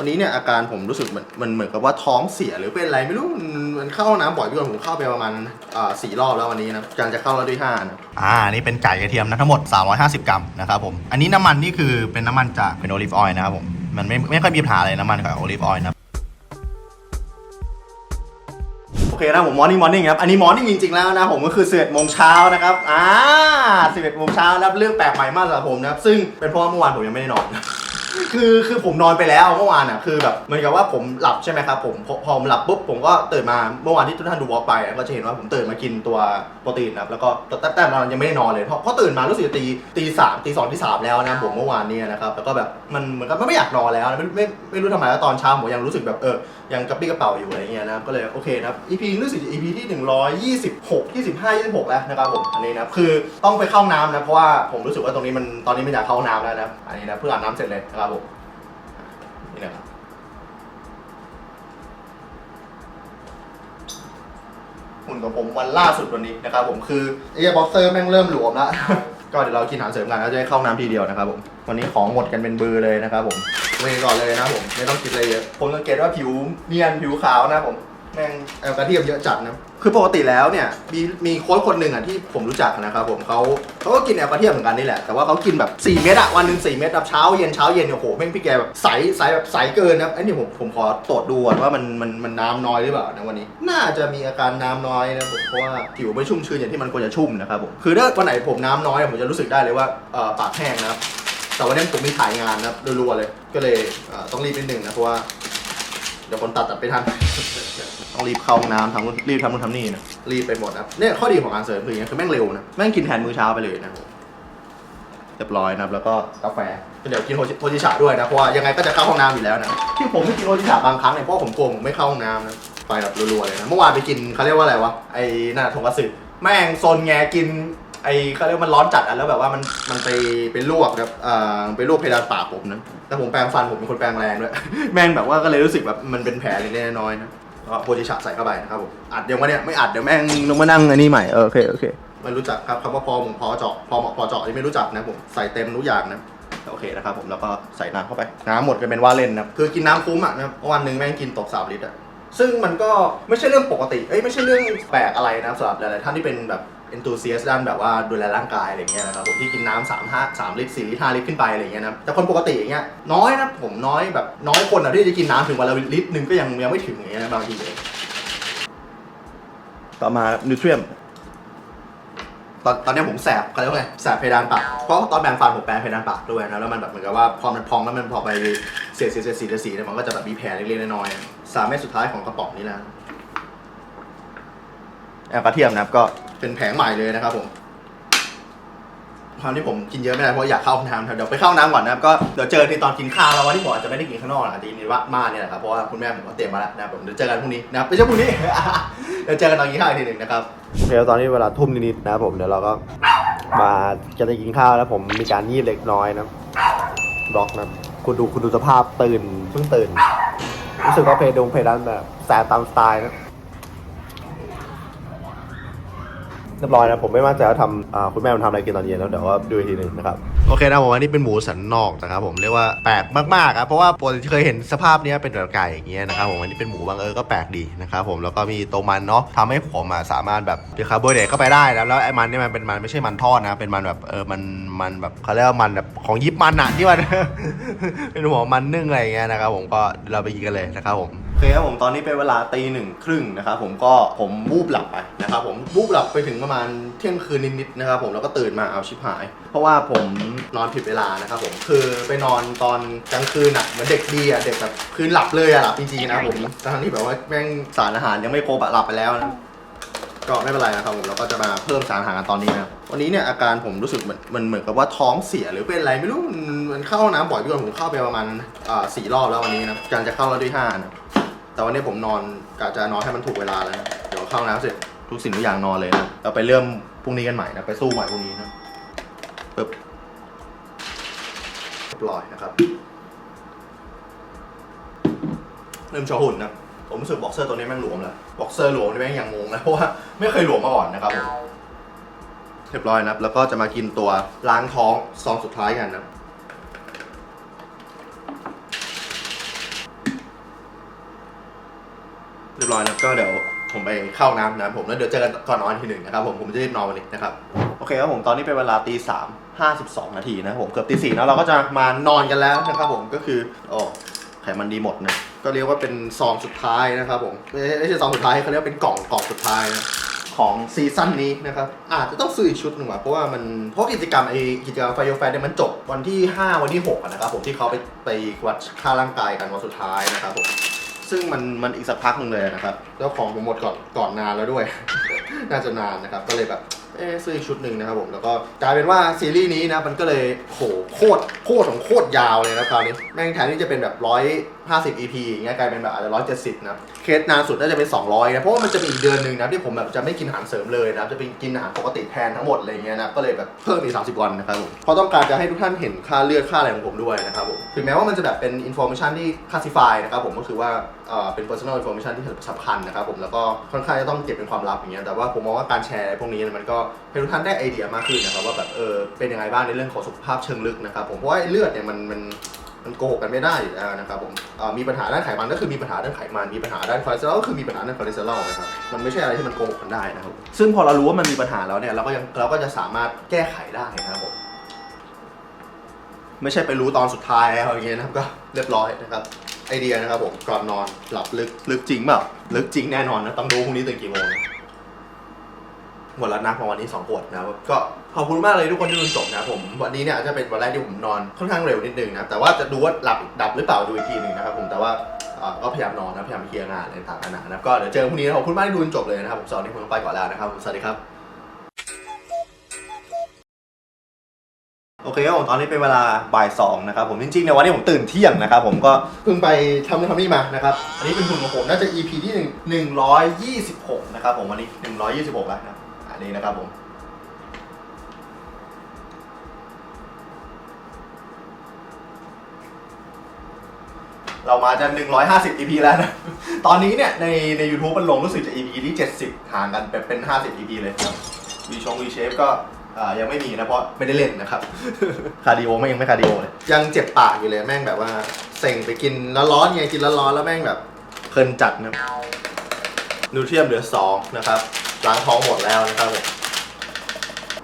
วันนี้เนี่ยอาการผมรู้สึกเหมือนมันเหมือนกับว่าท้องเสียหรือเป็นอะไรไม่รู้มันมันเข้าห้องน้ำบ่อยพี่ก่อนผมเข้าไปประมาณอ่าสี่รอบแล้ววันนี้นะกำลังจะเข้ารอบที่ห้านะ อ่า นี่เป็นไก่กระเทียมนะทั้งหมด 350 กรัมนะครับผม อันนี้น้ำมันนี่คือเป็นน้ำมันจากเป็นโอลิฟออยล์นะครับผม มันไม่ไม่ค่อยมีปัญหาอะไรน้ำมันกับโอลิฟออยล์นะ โอเคนะผมมอร์นิ่งมอร์นิ่งครับ อันนี้มอร์นิ่งจริงๆแล้วนะผมก็คือ11โมงเช้านะครับ อ่า11โมงเช้านะครับเรื่องแปลกใหม่มากสำหรับผมนะครับ ซึ่งเป็นเพราะว่าเมื่อวานผมยังไม่ได้นอน คือคือผมนอนไปแล้วเมื่อวานอะคือแบบเหมือนกับว่าผมหลับใช่ไหมครับผมพอพอผมหลับปุ๊บ ผมก็ตื่นมาเมื่อวานที่ทุกท่านดูวอล์กไปก็จะเห็นว่าผมตื่นมากินตัวโปรตีนนะครับแล้วก็แต่แต่ตอนนั้นยังไม่ได้นอนเลยเพราะเพราะตื่นมารู้สึกตีตีสามตีสองตีสามแล้วนะผมเมื่อวานเนี้นะครับแล้วก็แบบมันเหมือนกับไม่อยากนอนแล้วนะไม่ไม่ไม่รู้ทำไมแล้วตอนเช้าผมยังรู้สึกแบบเออยังกระปี้กระเป๋าอยู่อะไรเงี้ยนะครับก็เลยโอเคนะครับ EP รู้สึก EP ที่ 126 25 26 แล้วนะครับผมอันนี้นะคือต้องไปเข้าน้ำนะเพราะว่าผมรู้สึกว่าตรงนี้มันตอนนี้ไม่อยากเข้าน้ำแล้วนะอันนี้นะเพิ่งอาบน้ำเสร็จเลยนะครับผมนี่นะครับ นของผมวันล่าสุดวันนี้นะครับผมคือไอ้บ็อกเซอร์แม่งเริ่มหลวมแล้ว ก็เดี๋ยวเรากินอาหารเสริมกันแล้วจะได้เข้าห้องน้ำทีเดียวนะครับผมวันนี้ของหมดกันเป็นเบือเลยนะครับผมเวก่อนเลยนะครับผมไม่ต้องคิดอะไรเยอะผมสังเกตว่าผิวเนียนผิวขาวนะครับผม แม่งแอลกระเทียมเยอะจัดนะ คือปกติแล้วเนี่ยมีมีโค้ชคนหนึ่งอะที่ผมรู้จักนะครับผมเขาเขาก็กินแอลกระเทียมเหมือนกันนี่แหละ แต่ว่าเขากินแบบ 4 เม็ดอะวันหนึ่ง4 เม็ดแบบเช้าเย็นเช้าเย็นเนี่ยโอ้โหแม่งพี่แกแบบใสใสแบบใสเกินนะครับไอ้นี่ผมผมขอตรวจดูก่อนว่ามันมันมันน้ำน้อยหรือเปล่านะวันนี้ น่าจะมีอาการน้ำน้อยนะผมเพราะว่าผิวไม่ชุ่มชื้นอย่างที่มันควรจะชุ่มนะครับผมคือถ้าวันไหนผมน้ำน้อยผมจะรู้สึกได้เลยว่าเอ่อปากแห้งนะครับแต่วันนี้ผมมีถ่ายงานนะครับรัวๆเลย ก็เลยเอ่อต้องรีบนิดนึงนะเพราะว่า เดี๋ยวคนตัดตัดไปทัน ต้องรีบเข้าห้องน้ำทำนู่นรีบทำนู่นทำนี่นะรีบไปหมดนะครับเนี่ยข้อดีของการเสริมคืออย่างเงี้ยคือแม่งเร็วนะแม่งกินแทนมื้อเช้าไปเลยนะครับเรียบร้อยนะครับแล้วก็กาแฟเดี๋ยวกินโฮจิโฮจิชาด้วยนะเพราะว่ายังไงก็จะเข้าห้องน้ำอยู่แล้วนะที่ผมไม่กินโฮจิชาบางครั้งเนี่ยเพราะผมกลัวผมไม่เข้าห้องน้ำนะไปแบบรัวๆเลยนะเมื่อวานไปกินเขาเรียกว่าอะไรวะไอ้น่าทงคัตสึแม่งโซนแงกิน ไอ้เขาเรียกว่ามันร้อนจัดอะแล้วแบบว่ามันมันไปเป็นลวกแบบอ่าไปลวกเพดานปากผมนะแต่ผมแปรงฟันผมเป็นคนแปรงแรงด้วย แม่งแบบว่าก็เลยรู้สึกแบบมันเป็นแผลเล็กๆน้อยๆนะก็โพจิชะใส่เข้าไปนะครับผมอัดเดี๋ยววันเนี้ยไม่อัดเดี๋ยวแม่งลงมานั่งอันนี้ใหม่เออโอเคโอเคไม่รู้จักครับคำว่าพอหมพอเจาะพอเหมาะพอเจาะนี่ไม่รู้จักนะผมใส่เต็มทุกอย่างนะโอเคนะครับผมแล้วก็ใส่น้ำเข้าไป น้ำหมดกันเป็นว่าเล่นนะคือกินน้ำคุ้มอะนะวันหนึ่งแม่งกินตกสามลิตรอะซึ่งมันก็ไม่ใช่เรื่องปกติเอ้ยไม่ใช่เรื่องแปลกอะไรนะสำหรับหลายๆท่านที่เป็นแบบ enthusiast ด้านแบบว่าดูแลร่างกายอะไรเงี้ยนะครับผมที่กินน้ำสามห้าสามลิตรสี่ลิตรห้าลิตรขึ้นไปอะไรเงี้ยนะแต่คนปกติอย่างเงี้ยน้อยนะผมน้อยแบบน้อยคนอะที่จะกินน้ำถึงวันละลิตรหนึ่งก็ยังยังไม่ถึงอย่างเงี้ยนะบางทีเลยต่อมา nutrient ตอนตอนนี้ผมแสบเขาเรียกว่าไงแสบเพดานปากเพราะตอนแปรงฟันผมแปรงเพดานปากด้วยนะแล้วมันแบบเหมือนกับว่าพอมันพองแล้วมันพอไปเสียดเสียดเสียดสีเสียดสีเนี่ยมันก็จะแบบมีแผลเล็กๆน้อยๆสามเม็ดสุดท้ายของกระป๋องนี้แล้ว แอลกระเทียมนะครับก็เป็นแผงใหม่เลยนะครับผมความที่ผมกินเยอะไม่ได้เพราะอยากเข้าห้องน้ำครับเดี๋ยวไปเข้าห้องน้ำก่อนนะครับก็เดี๋ยวเจอที่ตอนกินข้าวแล้ววันที่ผมอาจจะไม่ได้กินข้างนอกนะอาจจะกินในว่ามาเนี่ยแหละครับเพราะว่าคุณแม่ผมก็เตรียมมาแล้วนะครับผมเดี๋ยวเจอกันพรุ่งนี้นะครับไม่ใช่พรุ่งนี้ เดี๋ยวเจอกันตอนกินข้าวอีกทีหนึ่งนะครับเดี๋ยวตอนนี้เวลาทุ่มนิดๆนะครับผมเดี๋ยวเราก็มาจะได้กินข้าวแล้วผมมีการยีบเล็กน้อยนะบล็อกนะคุณดูคุณดูสภาพตื่นเพิ่งตื่นรู้สึกว่าเพดงเพดานแบบแสบตามสไตล์นะ เรียบร้อยนะผมไม่มั่นใจว่าทำคุณแม่มันทำอะไรกินตอนเย็นแล้วเดี๋ยวว่าดูอีกทีหนึ่งนะครับโอเคนะผมอันนี้เป็นหมูสันนอกนะครับผมเรียกว่าแปลกมากๆครับเพราะว่าปกติเคยเห็นสภาพนี้เป็นแบบไก่อย่างเงี้ยนะครับผมอันนี้เป็นหมูบางเออก็แปลกดีนะครับผมแล้วก็มีตัวมันเนาะทำให้ผมอะสามารถแบบเป็นคาร์โบไฮเดรตเข้าไปได้แล้วแล้วไอ้มันเนี่ยมันเป็นมันไม่ใช่มันทอดนะเป็นมันแบบเออมันมันแบบเขาเรียกว่ามันแบบของยิบมันอะที่มันเป็นหัวมันนึ่งอะไรเงี้ยนะครับผมก็เราไปกินกันเลยนะครับผม เคครับผมตอนนี้เป็นเวลาตีหนึ่งครึ่งนะครับผมก็ผมวูบหลับไปนะครับผมวูบหลับไปถึงประมาณเที่ยงคืนนิดๆนะครับผมแล้วก็ตื่นมาเอาชิบหาย เพราะว่าผมนอนผิดเวลานะครับผมคือไปนอนตอนกลางคืนอะเหมือนเด็กดีอะเด็กแบบคืนหลับเลยอะหลับจริงๆนะผมทั้งที่แบบว่าแม่งสารอาหารยังไม่ครบอะหลับไปแล้วนะก็ไม่เป็นไรนะครับผมเราก็จะมาเพิ่มสารอาหารกันตอนนี้นะวันนี้เนี่ยอาการผมรู้สึกเหมือนมันเหมือนกับว่าท้องเสียหรือเป็นอะไรไม่รู้มันเข้าห้องน้ำบ่อยพี่ก่อนผมเข้าไปประมาณอ่าสี่รอบแล้ววันนี้นะกำลังจะเข้ารอบที่ห้านะ แต่วันนี้ผมนอนกะจะนอนให้มันถูกเวลาแล้วนะเดี๋ยวเข้าน้ำเสร็จทุกสิ่งทุกอย่างนอนเลยนะเราไปเริ่มพรุ่งนี้กันใหม่นะไปสู้ใหม่พรุ่งนี้นะปึ๊บเรียบร้อยนะครับ เริ่มโชว์หุ่นนะผมรู้สึกบ็อกเซอร์ตัวนี้แม่งหลวมแล้วบ็อกเซอร์หลวมนี่แม่งยังงงนะเพราะว่าไม่เคยหลวมมาก่อนนะครับผมเรียบร้อยนะแล้วก็จะมากินตัวล้างท้องซองสุดท้ายกันนะ ยบร้อยแล้วก็เดี๋ยวผมไปเข้าน้ำนะครับผมแล้วเดี๋ยวเจอกันก่อนนอนทีหนึ่งนะครับผมผมจะรีบนอนวันนี้นะครับโอเคครับผมตอนนี้เป็นเวลาตีสามห้าสิบสองนาทีนะครับผมเกือบตีสี่แล้วเราก็จะมานอนกันแล้วนะครับผมก็คือโอ้ไขมันดีหมดนะก็เรียกว่าเป็นซองสุดท้ายนะครับผมไม่ไม่ใช่ซองสุดท้ายเขาเรียกว่าเป็นกล่องกล่องสุดท้ายนะของซีซั่นนี้นะครับอาจจะต้องซื้ออีกชุดหนึ่งว่ะเพราะว่ามันเพราะกิจกรรมไอกิจกรรมไฟโยแฟนเนี่ยมันจบวันที่ 5 วันที่6อะนะครับผมที่เขาไปไปวัดค่าร่างกายกันวันสุดท้ายนะครับผม ซึ่งมันมันอีกสักพักหนึ่งเลยนะครับแล้วของผมหมดก่อนก่อนนานแล้วด้วย น่าจะนานนะครับ ก็เลยแบบเออซื้ออีกชุดหนึ่งนะครับผมแล้วก็กลายเป็นว่าซีรีส์นี้นะมันก็เลยโหโคตรโคตรของโคตรยาวเลยนะคราวนี้แม่งแทนที่จะเป็นแบบร้อยห้าสิบ EP อย่างเงี้ยกลายเป็นแบบอาจจะร้อยเจ็ดสิบนะเคสนานสุดน่าจะเป็น200นะเพราะว่ามันจะมีอีกเดือนหนึ่งนะที่ผมแบบจะไม่กินอาหารเสริมเลยนะจะเป็นกินอาหารปกติแทนทั้งหมดอะไรเงี้ยนะก็เลยแบบเพิ่มอีก30วันนะครับผมเพราะต้องการจะให้ทุกท่านเห็นค่าเลือดค่าอะไรของผมด้วยนะครับผมถึงแม้ว่ามันจะแบบเป็น information ที่ classify นะครับผมก็คือว่า เป็น personal information ที่สำคัญนะครับผมแล้วก็ค่อนข้างจะต้องเก็บเป็นความลับอย่างเงี้ยแต่ว่าผมมองว่าการแชร์พวกนี้มันก็ให้ทุกท่านได้ไอเดียมากขึ้นนะครับว่าแบบเออเป็นยังไงบ้างในเรื่องของสุขภาพเชิงลึกนะครับผมเพราะว่าเลือดเนี่ยมันมันมันโกหกกันไม่ได้อยู่แล้วนะครับผมมีปัญหาด้านไขมันก็คือมีปัญหาด้านไขมัน มีปัญหาด้านคอเลสเตอรอลก็คือมีปัญหาด้านคอเลสเตอรอลนะครับ มันไม่ใช่อะไรที่มันโกหกกันได้นะครับ ซึ่งพอเรารู้ว่ามันมีปัญหาแล้วเนี่ยเราก็ยังเราก็จะสามารถแก้ไขได้นะครับผมไม่ใช่ไปรู้ตอนสุดท้ายแล้วอย่างเงี้ยนะครับก็เรียบร้อยนะครับ ไอเดียนะครับผมก่อนนอนหลับลึกลึกจริงเปล่าลึกจริงแน่นอนนะต้องดูพรุ่งนี้ตื่นกี่โมงหมดแล้วนะของวันนี้2ขวดนะครับก็ขอบคุณมากเลยทุกคนที่ดูจบนะผมวันนี้เนี่ยจะเป็นวันแรกที่ผมนอนค่อนข้างเร็วนิดนึงนะแต่ว่าจะดูว่าหลับดับหรือเปล่าดูอีกทีหนึ่งนะครับผมแต่ว่าก็พยายามนอนนะพยายามเคลียร์งานอะไรต่างๆนานานะครับก็เดี๋ยวเจอพรุ่งนี้นะขอบคุณมากที่ดูจบเลยนะครับผมสวัสดีผมต้องไปก่อนแล้วนะครับสวัสดีครับ โอเคครับผมตอนนี้เป็นเวลาบ่ายสองนะครับผมจริงๆในยวันนี้ผมตื่นเที่ยงนะครับผมก็เพิ่งไปทำนู่นทำนี่มานะครับ อันนี้เป็นหุ่นของผมน่าจะ EP ที่หนึ่งหนึ่งร้อยยี่สิบหกนะครับผมวันนี้หนึ่งร้อยยี่สิบหกแล้วนะอันนี้นะครับผม เรามาจะ 150 EP แล้วนะ ตอนนี้เนี่ยในใน YouTube มันลงรู้สึกจะ EP ที่ 70ห่างกันเป็นเป็น 50 EP เลยครับวีชงวีเชฟก็ อ่ายังไม่มีนะเพราะไม่ได้เล่นนะครับ คาร์ดิโอไม่ยังไม่คาร์ดิโอเลยยังเจ็บปากอยู่เลยแม่งแบบว่าเซ็งไปกินแล้วร้อนไงกินแล้วร้อนแล้วแม่งแบบเพลินจัดนะนูเทรียมเหลือ2นะครับล้างท้องหมดแล้วนะครับผม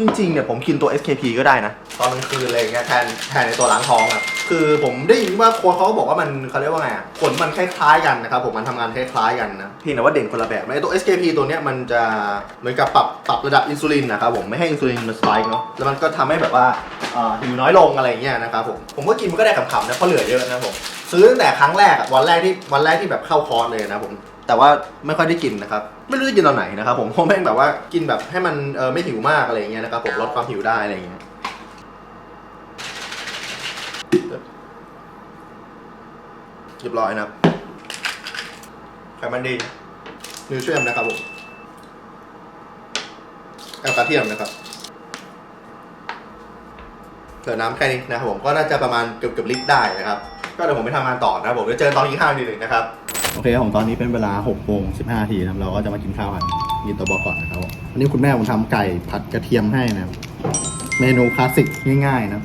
จริงๆเนี่ยผมกินตัว SKP ก็ได้นะ ตอนกลางคืนอะไรอย่างเงี้ยแทนแทนในตัวล้างท้องอะ คือผมได้ยินว่าโค้ชเขาก็บอกว่ามันเขาเรียกว่าไงอะผลมันคล้ายๆกันนะครับผมมันทำงานคล้ายๆกันนะเพียงแต่ว่าเด่นคนละแบบไอ้ตัว SKP ตัวเนี้ยมันจะเหมือนกับปรับปรับระดับอินซูลินนะครับผมไม่ให้อินซูลินมันสไปค์เนาะแล้วมันก็ทำให้แบบว่าอ่าหิวน้อยลงอะไรอย่างเงี้ยนะครับผมผมก็กินมันก็ได้ขำๆนะเพราะเหลือเยอะนะผมซื้อตั้งแต่ครั้งแรกอะวันแรกที่วันแรกที่แบบเข้าคอร์สเลยนะผมแต่ว่าไม่ค่อยได้กินนะครับไม่รู้จะกินตอนไหนนะครับผมเพราะแม่งแบบว่ากินแบบให้มันเออไม่หิวมากอะไรอย่างเงี้ยนะครับผมลดความหิวได้อะไรอย่างเงี้ย เรียบร้อยนะครับไขมันดีนิวเทรียมนะครับผมแอลกาเทียมนะครับเหลือน้ำแค่นี้นะครับผมก็น่าจะประมาณเกือบเกือบลิตรได้นะครับ ก็เดี๋ยวผมไปทำงานต่อนะครับผมเดี๋ยวเจอตอนกินข้าวทีหนึ่งนะครับโอเคครับผมตอนนี้เป็นเวลา6โมง15นาทีนะครับเราก็จะมากินข้าวกันกินตัวบอกก่อนนะครับวันนี้คุณแม่ผมทำไก่ผัดกระเทียมให้นะครับเมนูคลาสสิกง่ายๆนะ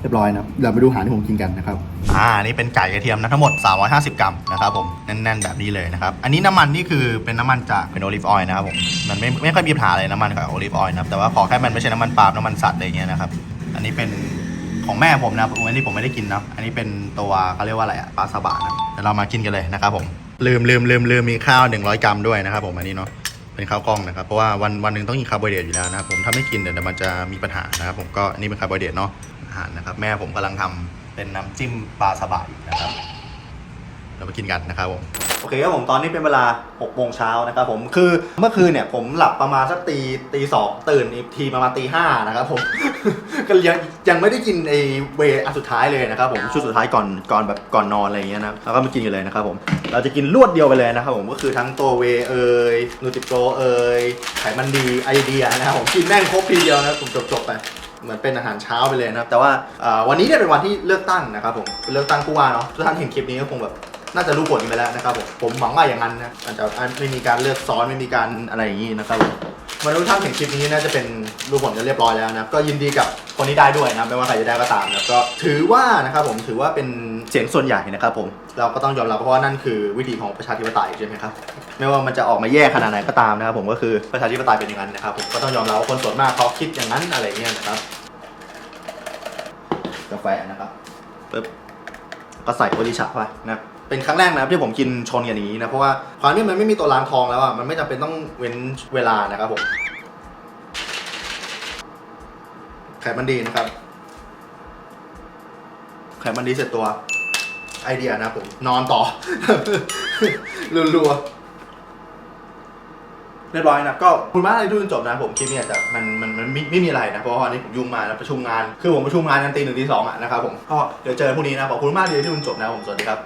เรียบร้อยนะครับเดี๋ยวไปดูอาหารที่ผมกินกันนะครับ อ่า นี่เป็นไก่กระเทียมนะทั้งหมด 350 กรัมนะครับผมแน่นๆแบบนี้เลยนะครับ อันนี้น้ำมันนี่คือเป็นน้ำมันจากเป็นโอลิฟออยล์นะครับผม มันไม่ไม่ค่อยมีปัญหาอะไรน้ำมันกับโอลิฟออยล์นะครับ แต่ว่าขอแค่มันไม่ใช่น้ำมันปาล์มน้ำมันสัตว์อะไรเงี้ยนะครับ อันนี้เป็นของแม่ผมนะอันนี้ผมไม่ได้กินนะ อันนี้เป็นตัวเขาเรียกว่าอะไรอะปลาซาบะนะเดี๋ยวเรามากินกันเลยนะครับผม ลืมลืมลืมลืมมีข้าว 100 กรัมด้วยนะครับผมอันนี้เนาะ เป็นข้าวกล้องนะครับ เพราะว่าวันวันหนึ่งต้องกินคาร์โบไฮเดรตอยู่แล้วนะครับผมถ้าไม่กินเดี๋ยวมันจะมีปัญหานะครับผมก็นี่เป็นคาร์โบไฮเดรตเนาะอาหารนะครับแม่ผมกำลังทำเป็นน้ำจิ้มปลาสบะอยู่นะครับ เราไปกินกันนะครับผมโอเคครับผมตอนนี้เป็นเวลา6โมงเช้านะครับผมคือเมื่อคืนเนี่ยผมหลับประมาณสักตีตีสองตื่นอีกทีประมาณตีห้านะครับผม ก็ยังยังไม่ได้กินไอเวย์อันสุดท้ายเลยนะครับผมชุดสุดท้ายก่อนก่อนแบบก่อนนอนอะไรอย่างเงี้ยนะแล้วก็มากินกันเลยนะครับผมเราจะกินรวดเดียวไปเลยนะครับผมก็คือทั้งตัวเวย์เอ่ยนูติโปรเอ่ยไขมันดีไอเดียนะครับผมกินแม่งครบทีเดียวนะผมจบๆไปเหมือนเป็นอาหารเช้าไปเลยนะครับแต่ว่าวันนี้เนี่ยเป็นวันที่เลือกตั้งนะครับผมเป็นเลือกตั้งผู้ว่าเนาะทุกท่านเห็นคลิปนี้ก็คงแบบ น่าจะรู้ผลกันไปแล้วนะครับผมผมหวังว่าอย่างนั้นนะอาจจะไม่มีการเลือกซ้อนไม่มีการอะไรอย่างนี้นะครับผมมาทุกท่านถึงคลิปนี้น่าจะเป็นรูปผลกันเรียบร้อยแล้วนะก็ยินดีกับคนที่ได้ด้วยนะไม่ว่าใครจะได้ก็ตามนะก็ถือว่านะครับผมถือว่าเป็นเสียงส่วนใหญ่นะครับผมเราก็ต้องยอมรับเพราะว่านั่นคือวิธีของประชาธิปไตยใช่ไหมครับไม่ว่ามันจะออกมาแย่ขนาดไหนก็ตามนะครับผมก็คือประชาธิปไตยเป็นอย่างนั้นนะครับผมก็ต้องยอมรับว่าคนส่วนมากเขาคิดอย่างนั้นอะไรเงี้ยนะครับกาแฟนะครับปึ๊บก็ใส่โอริชาไปนะ เป็นครั้งแรกนะครับที่ผมกินชนกันอย่างนี้นะ เพราะว่าความที่มันไม่มีตัวล้างทองแล้วอะมันไม่จำเป็นต้องเว้นเวลานะครับผมไขมันดีนะครับไขมันดีเสร็จตัว ไอเดียนะผม นอนต่อรัวๆเรียบร้อยนะก็ขอบคุณมากเลยที่ดูจนจบนะผมคลิปนี้อาจจะมันมันมันไม่ไม่มีอะไรนะเพราะว่าวันนี้ผมยุ่งมาแล้วประชุมงาน คือผมประชุมงานกันตีหนึ่งตีสองอะนะครับผมก็เดี๋ยวเจอพรุ่งนี้นะขอบคุณมากเลยที่ดูจนจบนะผมสวัสดีครับ